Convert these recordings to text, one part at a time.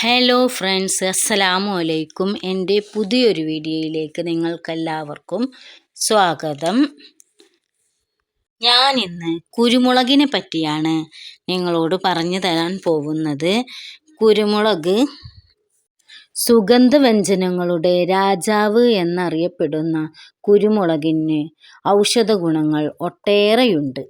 Hello friends അസ്സലാമു അലൈക്കും എന്റെ പുതിയൊരു വീഡിയോയിലേക്ക് നിങ്ങൾക്കെല്ലാവർക്കും സ്വാഗതം. ഞാനിന്ന് കുരുമുളകിനെ പറ്റിയാണ് നിങ്ങളോട് പറഞ്ഞു തരാൻ പോകുന്നത്. കുരുമുളക് സുഗന്ധവ്യഞ്ജനങ്ങളുടെ രാജാവ് എന്നറിയപ്പെടുന്ന കുരുമുളകിന് ഔഷധ ഗുണങ്ങൾ ഒട്ടേറെയുണ്ട്.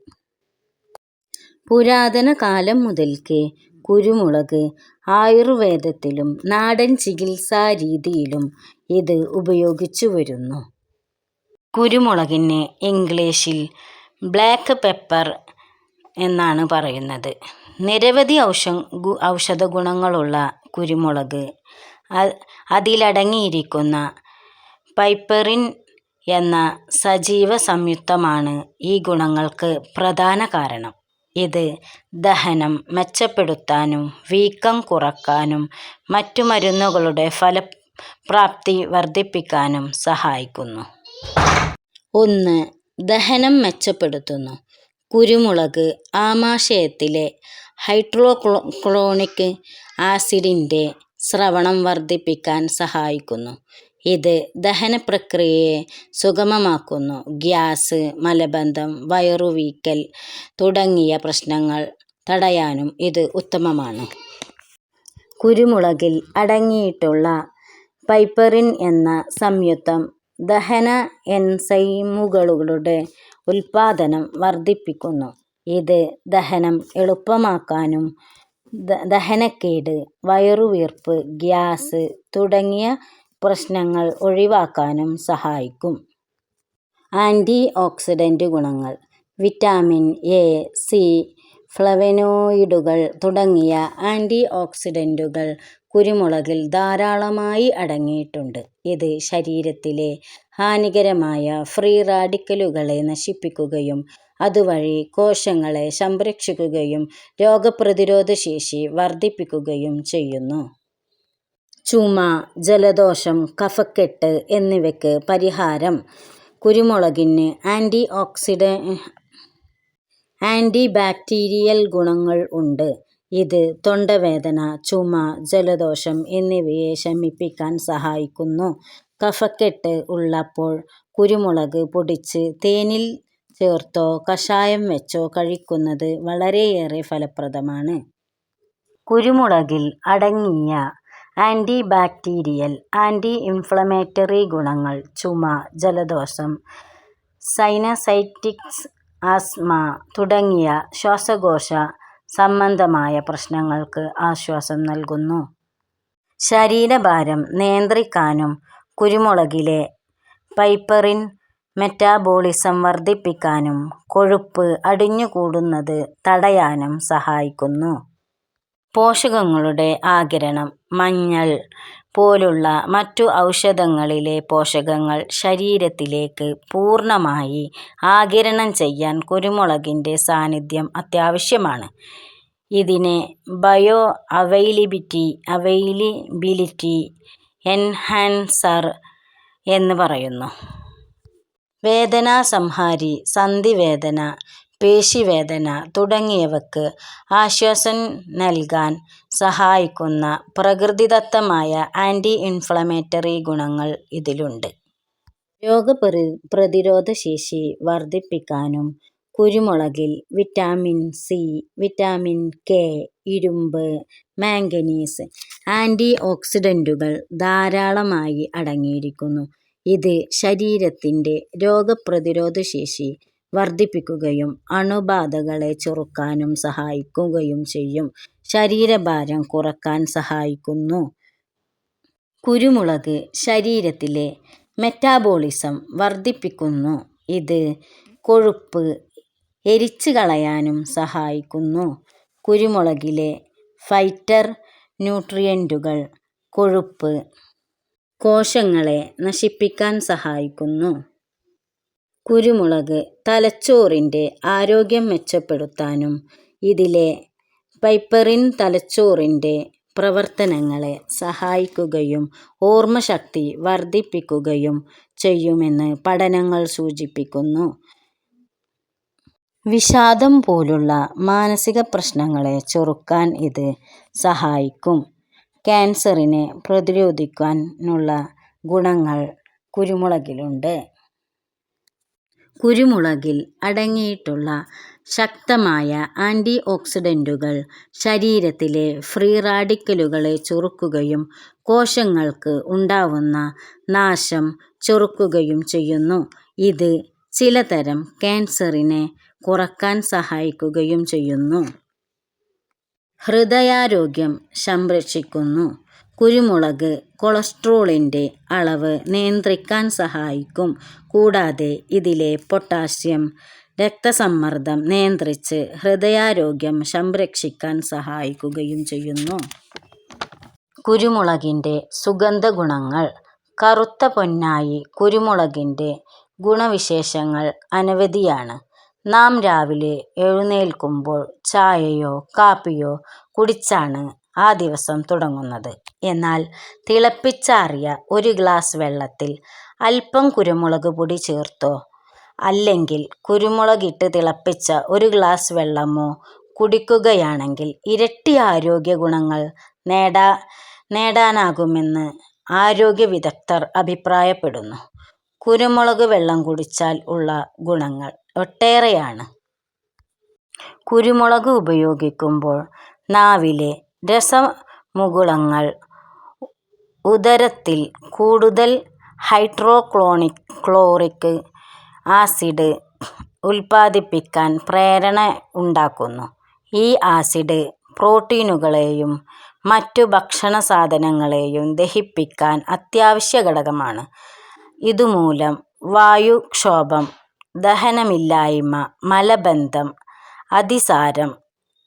പുരാതന കാലം മുതൽക്കേ കുരുമുളക് ആയുർവേദത്തിലും നാടൻ ചികിത്സാ രീതിയിലും ഇത് ഉപയോഗിച്ചു വരുന്നു. കുരുമുളകിന് ഇംഗ്ലീഷിൽ ബ്ലാക്ക് പെപ്പർ എന്നാണ് പറയുന്നത്. നിരവധി ഔഷ ഔഷധ ഗുണങ്ങളുള്ള കുരുമുളക് അതിലടങ്ങിയിരിക്കുന്ന പൈപ്പറിൻ എന്ന സജീവ സംയുക്തമാണ് ഈ ഗുണങ്ങൾക്ക് പ്രധാന കാരണം. ഇത് ദഹനം മെച്ചപ്പെടുത്താനും വീക്കം കുറക്കാനും മറ്റു മരുന്നുകളുടെ ഫലപ്രാപ്തി വർദ്ധിപ്പിക്കാനും സഹായിക്കുന്നു. ഒന്ന്. ദഹനം മെച്ചപ്പെടുത്തുന്നു. കുരുമുളക് ആമാശയത്തിലെ ഹൈഡ്രോക്ലോറിക് ആസിഡിന്റെ സ്രവണം വർദ്ധിപ്പിക്കാൻ സഹായിക്കുന്നു. ഇത് ദഹന പ്രക്രിയയെ സുഗമമാക്കുന്നു. ഗ്യാസ്, മലബന്ധം, വയറുവീക്കൽ തുടങ്ങിയ പ്രശ്നങ്ങൾ തടയാനും ഇത് ഉത്തമമാണ്. കുരുമുളകിൽ അടങ്ങിയിട്ടുള്ള പൈപ്പറിൻ എന്ന സംയുക്തം ദഹന എൻസൈമുകളുടെ ഉത്പാദനം വർദ്ധിപ്പിക്കുന്നു. ഇത് ദഹനം എളുപ്പമാക്കാനും ദഹനക്കേട്, വയറുവീർപ്പ്, ഗ്യാസ് തുടങ്ങിയ പ്രശ്നങ്ങൾ ഒഴിവാക്കാനും സഹായിക്കും. ആന്റി ഓക്സിഡന്റ് ഗുണങ്ങൾ. വിറ്റാമിൻ എ, സി, ഫ്ലവനോയിഡുകൾ തുടങ്ങിയ ആന്റി ഓക്സിഡന്റുകൾ കുരുമുളകിൽ ധാരാളമായി അടങ്ങിയിട്ടുണ്ട്. ഇത് ശരീരത്തിലെ ഹാനികരമായ ഫ്രീ റാഡിക്കലുകളെ നശിപ്പിക്കുകയും അതുവഴി കോശങ്ങളെ സംരക്ഷിക്കുകയും രോഗപ്രതിരോധ ശേഷി വർദ്ധിപ്പിക്കുകയും ചെയ്യുന്നു. ചുമ, ജലദോഷം, കഫക്കെട്ട് എന്നിവയ്ക്ക് പരിഹാരം. കുരുമുളകിന് ആന്റി ഓക്സിഡ ആന്റി ബാക്ടീരിയൽ ഗുണങ്ങൾ ഉണ്ട്. ഇത് തൊണ്ടവേദന, ചുമ, ജലദോഷം എന്നിവയെ ശമിപ്പിക്കാൻ സഹായിക്കുന്നു. കഫക്കെട്ട് ഉള്ളപ്പോൾ കുരുമുളക് പൊടിച്ച് തേനിൽ ചേർത്തോ കഷായം വെച്ചോ കഴിക്കുന്നത് വളരെയേറെ ഫലപ്രദമാണ്. കുരുമുളകിൽ അടങ്ങിയ ആന്റി ബാക്ടീരിയൽ, ആന്റി ഇൻഫ്ലമേറ്ററി ഗുണങ്ങൾ ചുമ, ജലദോഷം, സൈനസൈറ്റിസ്, ആസ്മ തുടങ്ങിയ ശ്വാസകോശ സംബന്ധമായ പ്രശ്നങ്ങൾക്ക് ആശ്വാസം നൽകുന്നു. ശരീരഭാരം നിയന്ത്രിക്കാനും കുരുമുളകിലെ പൈപ്പറിൻ മെറ്റാബോളിസം വർദ്ധിപ്പിക്കാനും കൊഴുപ്പ് അടിഞ്ഞുകൂടുന്നത് തടയാനും സഹായിക്കുന്നു. പോഷകങ്ങളുടെ ആഗിരണം. മഞ്ഞൾ പോലുള്ള മറ്റു ഔഷധങ്ങളിലെ പോഷകങ്ങൾ ശരീരത്തിലേക്ക് പൂർണമായി ആഗിരണം ചെയ്യാൻ കുരുമുളകിന്റെ സാന്നിധ്യം അത്യാവശ്യമാണ്. ഇതിനെ ബയോ അവൈലബിലിറ്റി എൻഹാൻസർ എന്ന് പറയുന്നു. വേദനാസംഹാരി. സന്ധിവേദന, പേശീവേദന തുടങ്ങിയവയ്ക്ക് ആശ്വാസം നൽകാൻ സഹായിക്കുന്ന പ്രകൃതിദത്തമായ ആന്റി ഇൻഫ്ലമേറ്ററി ഗുണങ്ങൾ ഇതിലുണ്ട്. രോഗപ്രതിരോധശേഷി വർദ്ധിപ്പിക്കാനും കുരുമുളകിൽ വിറ്റാമിൻ സി, വിറ്റാമിൻ കെ, ഇരുമ്പ്, മാംഗനീസ്, ആന്റി ഓക്സിഡന്റുകൾ ധാരാളമായി അടങ്ങിയിരിക്കുന്നു. ഇത് ശരീരത്തിന്റെ രോഗപ്രതിരോധശേഷി വർദ്ധിപ്പിക്കുകയും അണുബാധകളെ ചെറുക്കാനും സഹായിക്കുകയും ചെയ്യും. ശരീരഭാരം കുറയ്ക്കാൻ സഹായിക്കുന്നു. കുരുമുളക് ശരീരത്തിലെ മെറ്റാബോളിസം വർദ്ധിപ്പിക്കുന്നു. ഇത് കൊഴുപ്പ് എരിച്ചു കളയാനും സഹായിക്കുന്നു. കുരുമുളകിലെ ഫൈറ്റർ ന്യൂട്രിയന്റുകൾ കൊഴുപ്പ് കോശങ്ങളെ നശിപ്പിക്കാൻ സഹായിക്കുന്നു. കുരുമുളക് തലച്ചോറിന്റെ ആരോഗ്യം മെച്ചപ്പെടുത്താനും ഇതിലെ പൈപ്പറിൻ തലച്ചോറിന്റെ പ്രവർത്തനങ്ങളെ സഹായിക്കുകയും ഓർമ്മശക്തി വർദ്ധിപ്പിക്കുകയും ചെയ്യുമെന്ന് പഠനങ്ങൾ സൂചിപ്പിക്കുന്നു. വിഷാദം പോലുള്ള മാനസിക പ്രശ്നങ്ങളെ ചെറുക്കാൻ ഇത് സഹായിക്കും. ക്യാൻസറിനെ പ്രതിരോധിക്കാനുള്ള ഗുണങ്ങൾ കുരുമുളകിലുണ്ട്. കുരുമുളകിൽ അടങ്ങിയിട്ടുള്ള ശക്തമായ ആന്റിഓക്സിഡന്റുകൾ ശരീരത്തിലെ ഫ്രീ റാഡിക്കലുകളെ ചെറുക്കുകയും കോശങ്ങൾക്ക് ഉണ്ടാവുന്ന നാശം ചെറുക്കുകയും ചെയ്യുന്നു. ഇത് ചിലതരം ക്യാൻസറിനെ കുറയ്ക്കാൻ സഹായിക്കുകയും ചെയ്യുന്നു. ഹൃദയാരോഗ്യം സംരക്ഷിക്കുന്നു. കുരുമുളക് കൊളസ്ട്രോളിന്റെ അളവ് നിയന്ത്രിക്കാൻ സഹായിക്കും. കൂടാതെ ഇതിലെ പൊട്ടാസ്യം രക്തസമ്മർദ്ദം നിയന്ത്രിച്ച് ഹൃദയാരോഗ്യം സംരക്ഷിക്കാൻ സഹായിക്കുകയും ചെയ്യുന്നു. കുരുമുളകിന്റെ സുഗന്ധഗുണങ്ങൾ. കറുത്ത പൊന്നായി കുരുമുളകിന്റെ ഗുണവിശേഷങ്ങൾ അനവധിയാണ്. നാം രാവിലെ എഴുന്നേൽക്കുമ്പോൾ ചായയോ കാപ്പിയോ കുടിച്ചാണ് ആ ദിവസം തുടങ്ങുന്നത്. എന്നാൽ തിളപ്പിച്ചാറിയ ഒരു ഗ്ലാസ് വെള്ളത്തിൽ അല്പം കുരുമുളക് പൊടി ചേർത്തോ അല്ലെങ്കിൽ കുരുമുളകിട്ട് തിളപ്പിച്ച ഒരു ഗ്ലാസ് വെള്ളമോ കുടിക്കുകയാണെങ്കിൽ ഇരട്ടി ആരോഗ്യ ഗുണങ്ങൾ നേടാ നേടാനാകുമെന്ന് ആരോഗ്യ വിദഗ്ധർ അഭിപ്രായപ്പെടുന്നു. കുരുമുളക് വെള്ളം കുടിച്ചാൽ ഉള്ള ഗുണങ്ങൾ ഒട്ടേറെയാണ്. കുരുമുളക് ഉപയോഗിക്കുമ്പോൾ നാവിലെ രസമുകുളങ്ങൾ ഉദരത്തിൽ കൂടുതൽ ക്ലോറിക് ആസിഡ് ഉൽപ്പാദിപ്പിക്കാൻ പ്രേരണ ഉണ്ടാക്കുന്നു. ഈ ആസിഡ് പ്രോട്ടീനുകളെയും മറ്റു ഭക്ഷണസാധനങ്ങളെയും ദഹിപ്പിക്കാൻ അത്യാവശ്യ ഘടകമാണ്. ഇതുമൂലം വായുക്ഷോഭം, ദഹനമില്ലായ്മ, മലബന്ധം, അതിസാരം,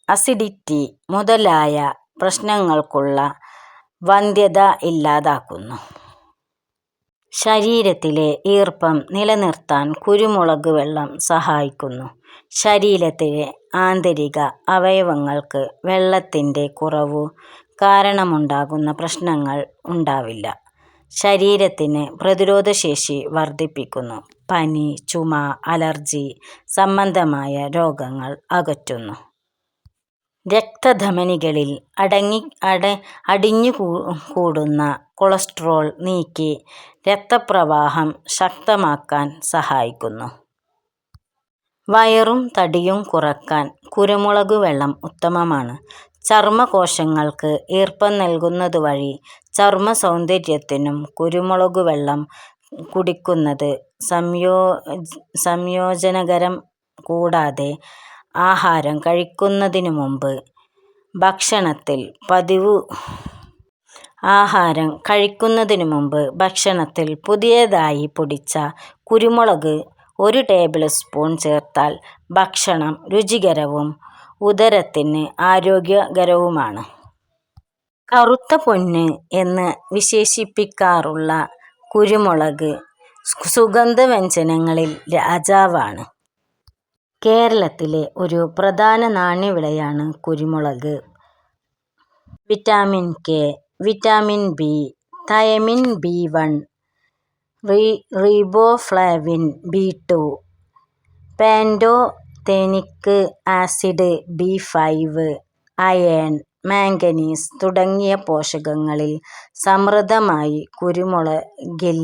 അസിഡിറ്റി മുതലായ പ്രശ്നങ്ങൾക്കുള്ള വന്ധ്യത ഇല്ലാതാക്കുന്നു. ശരീരത്തിലെ ഈർപ്പം നിലനിർത്താൻ കുരുമുളക് വെള്ളം സഹായിക്കുന്നു. ശരീരത്തിലെ ആന്തരിക അവയവങ്ങൾക്ക് വെള്ളത്തിന്റെ കുറവ് കാരണമുണ്ടാകുന്ന പ്രശ്നങ്ങൾ ഉണ്ടാവില്ല. ശരീരത്തിന് പ്രതിരോധശേഷി വർദ്ധിപ്പിക്കുന്നു. പനി, ചുമ, അലർജി സംബന്ധമായ രോഗങ്ങൾ അകറ്റുന്നു. രക്തധമനികളിൽ അടങ്ങി അട അടിഞ്ഞു കൂടുന്ന കൊളസ്ട്രോൾ നീക്കി രക്തപ്രവാഹം ശക്തമാക്കാൻ സഹായിക്കുന്നു. വയറും തടിയും കുറയ്ക്കാൻ കുരുമുളക് വെള്ളം ഉത്തമമാണ്. ചർമ്മകോശങ്ങൾക്ക് ഈർപ്പം നൽകുന്നത് വഴി ചർമ്മ നൽകുന്നതുവഴി കുരുമുളക് വെള്ളം കുടിക്കുന്നത് സംയോജനകരം. കൂടാതെ ആഹാരം കഴിക്കുന്നതിന് മുമ്പ് ഭക്ഷണത്തിൽ പതിവ് ആഹാരം കഴിക്കുന്നതിന് മുമ്പ് ഭക്ഷണത്തിൽ പുതിയതായി പൊടിച്ച കുരുമുളക് ഒരു ടേബിൾ സ്പൂൺ ചേർത്താൽ ഭക്ഷണം രുചികരവും ഉദരത്തിന് ആരോഗ്യകരവുമാണ്. കറുത്ത പൊന്ന് എന്ന് വിശേഷിപ്പിക്കാറുള്ള കുരുമുളക് സുഗന്ധവ്യഞ്ജനങ്ങളിൽ രാജാവാണ്. കേരളത്തിലെ ഒരു പ്രധാന നാണ്യവിളയാണ് കുരുമുളക്. Vitamin K, vitamin B, thiamine B one, riboflavin, B two, pantothenic acid, B five, iron, manganese തുടങ്ങിയ പോഷകങ്ങളിൽ സമൃദ്ധമായി കുരുമുളകിൽ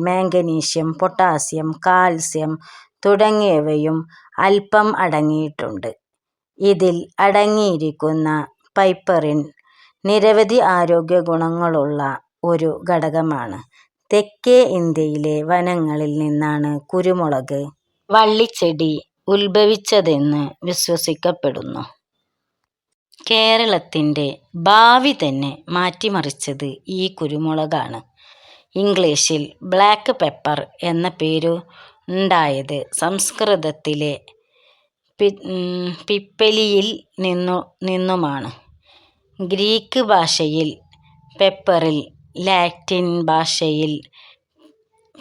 മാംഗനീഷ്യം, പൊട്ടാസ്യം, കാൽസ്യം തുടങ്ങിയവയും അല്പം അടങ്ങിയിട്ടുണ്ട്. ഇതിൽ അടങ്ങിയിരിക്കുന്ന പൈപ്പറിൻ നിരവധി ആരോഗ്യ ആരോഗ്യഗുണങ്ങളുള്ള ഒരു ഘടകമാണ്. തെക്കേ ഇന്ത്യയിലെ വനങ്ങളിൽ നിന്നാണ് കുരുമുളക് വള്ളിച്ചെടി ഉത്ഭവിച്ചതെന്ന് വിശ്വസിക്കപ്പെടുന്നു. കേരളത്തിന്റെ ഭാവി തന്നെ മാറ്റിമറിച്ചത് ഈ കുരുമുളകാണ്. ഇംഗ്ലീഷിൽ ബ്ലാക്ക് പെപ്പർ എന്ന പേരുണ്ടായത് സംസ്കൃതത്തിലെ പിപ്പലിയിൽ നിന്നുമാണ്. ഗ്രീക്ക് ഭാഷയിൽ പെപ്പറിൽ, ലാറ്റിൻ ഭാഷയിൽ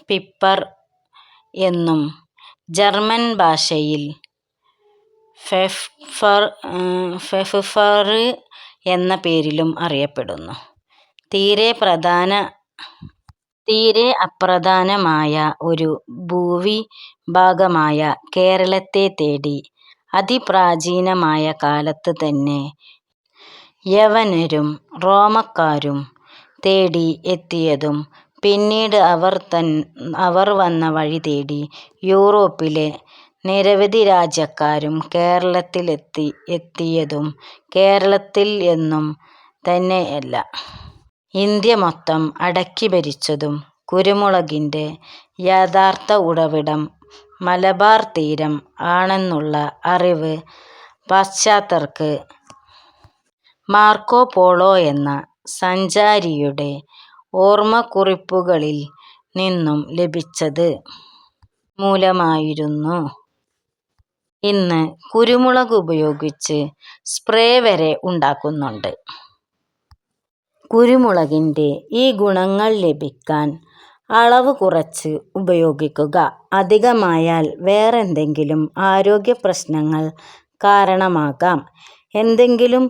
പിപ്പർ എന്നും ജർമ്മൻ ഭാഷയിൽ ഫെഫ്ഫെർ എന്ന പേരിലും അറിയപ്പെടുന്നു. തീരെ അപ്രധാനമായ ഒരു ഭൂവിഭാഗമായ കേരളത്തെ തേടി അതിപ്രാചീനമായ കാലത്ത് തന്നെ യവനരും റോമാക്കാരും തേടി എത്തിയതും പിന്നീട് അവർ വന്ന വഴി തേടി യൂറോപ്പിലെ നിരവധി രാജ്യക്കാരും കേരളത്തിൽ എത്തിയതും കേരളത്തിൽ എന്നും തന്നെയല്ല ഇന്ത്യ മൊത്തം അടക്കി ഭരിച്ചതും കുരുമുളകിന്റെ യഥാർത്ഥ ഉറവിടം മലബാർ തീരം ആണെന്നുള്ള അറിവ് പാശ്ചാത്യർക്ക് മാർക്കോ പോളോ എന്ന സഞ്ചാരിയുടെ ഓർമ്മക്കുറിപ്പുകളിൽ നിന്നും ലഭിച്ചത് മൂലമായിരുന്നു. ഇന്ന് കുരുമുളക് ഉപയോഗിച്ച് സ്പ്രേ വരെ ഉണ്ടാക്കുന്നുണ്ട്. കുരുമുളകിന്റെ ഈ ഗുണങ്ങൾ ലഭിക്കാൻ അളവ് കുറച്ച് ഉപയോഗിക്കുക. അധികമായാൽ വേറെന്തെങ്കിലും ആരോഗ്യ പ്രശ്നങ്ങൾ കാരണമാകാം. എന്തെങ്കിലും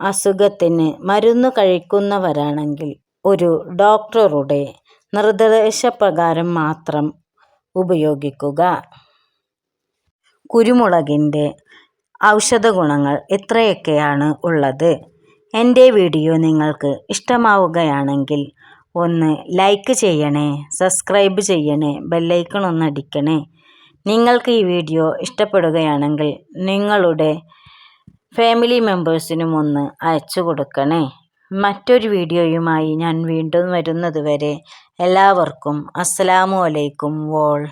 അസുഖത്തിന് മരുന്ന് കഴിക്കുന്നവരാണെങ്കിൽ ഒരു ഡോക്ടറുടെ നിർദ്ദേശപ്രകാരം മാത്രം ഉപയോഗിക്കുക. കുരുമുളകിന്റെ ഔഷധഗുണങ്ങൾ എത്രയൊക്കെയാണ് ഉള്ളത്. എന്റെ വീഡിയോ നിങ്ങൾക്ക് ഇഷ്ടമാവുകയാണെങ്കിൽ ഒന്ന് ലൈക്ക് ചെയ്യണേ, സബ്സ്ക്രൈബ് ചെയ്യണേ, ബെല്ലൈക്കൺ ഒന്ന് അടിക്കണേ. നിങ്ങൾക്ക് ഈ വീഡിയോ ഇഷ്ടപ്പെടുകയാണെങ്കിൽ നിങ്ങളുടെ ഫാമിലി മെമ്പേഴ്സിനും ഒന്ന് അയച്ചു കൊടുക്കണേ. മറ്റൊരു വീഡിയോയുമായി ഞാൻ വീണ്ടും വരുന്നതുവരെ എല്ലാവർക്കും അസ്സലാമു അലൈക്കും. വോൾ